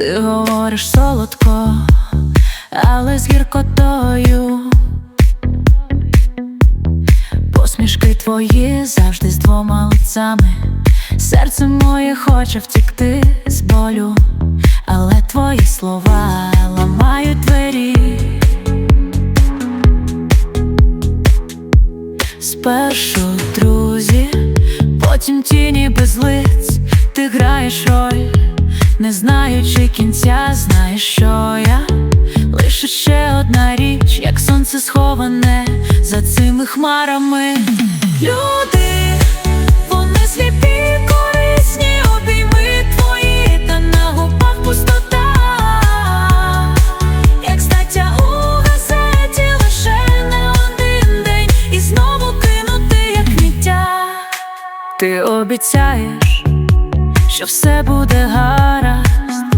Ти говориш солодко, але з гіркотою. Посмішки твої завжди з двома лицями. Серце моє хоче втікти з болю, але твої слова ламають двері. Спершу друзі, потім тіні без лиць, ти граєш роль, не знаючи кінця, знаєш, що я лише ще одна річ, як сонце сховане за цими хмарами. Люди, вони сліпі, корисні, обійми твої, та на губах пустота. Як стаття у газеті, лише не один день, і знову кинути, як сміття. Ти обіцяєш, що все буде гаразд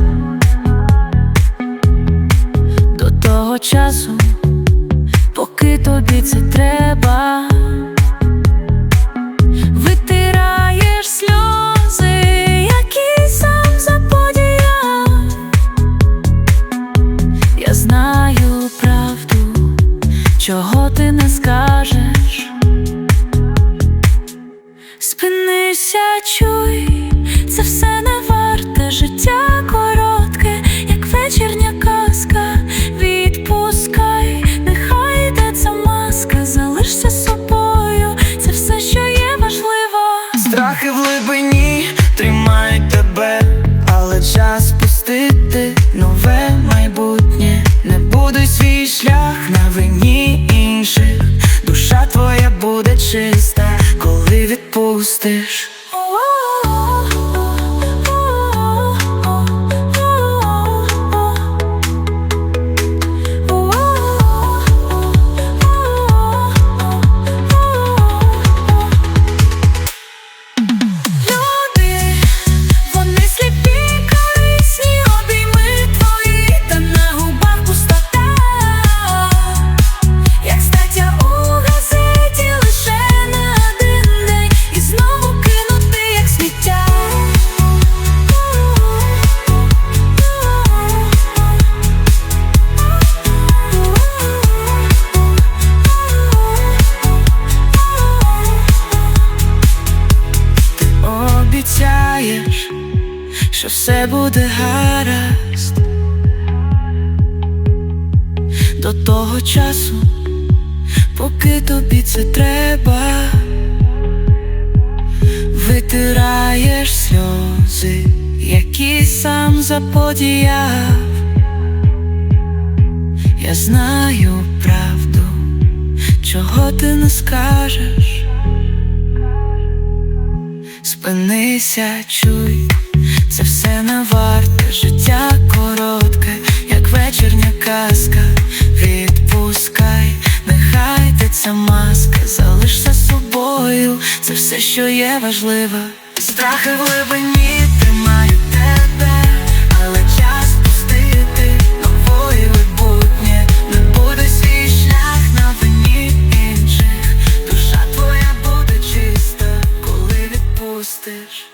до того часу, поки тобі це треба. Чого ти не скажеш. Спинися, чуй, життя коротке, як вечірня казка. Відпускай, нехай йде ця маска, залишся собою, це все, що є важливо. Страхи в глибині тримають тебе, але час пустити нове майбутнє. Не будуй свій шлях на вині інших. Душа твоя буде чиста, коли відпустиш. Що все буде гаразд до того часу, поки тобі це треба, витираєш сльози, які сам заподіяв. Я знаю правду, чого ти не скажеш. Спинися, чуй, це все не варте, життя коротке, як вечірня казка, відпускай, нехай ти ця маска, залишся собою, це все, що є важливе, страхи в глибині тримають тебе, але час пустити нової майбутнє, не буде свій шлях на вині інших. Душа твоя буде чиста, коли відпустиш.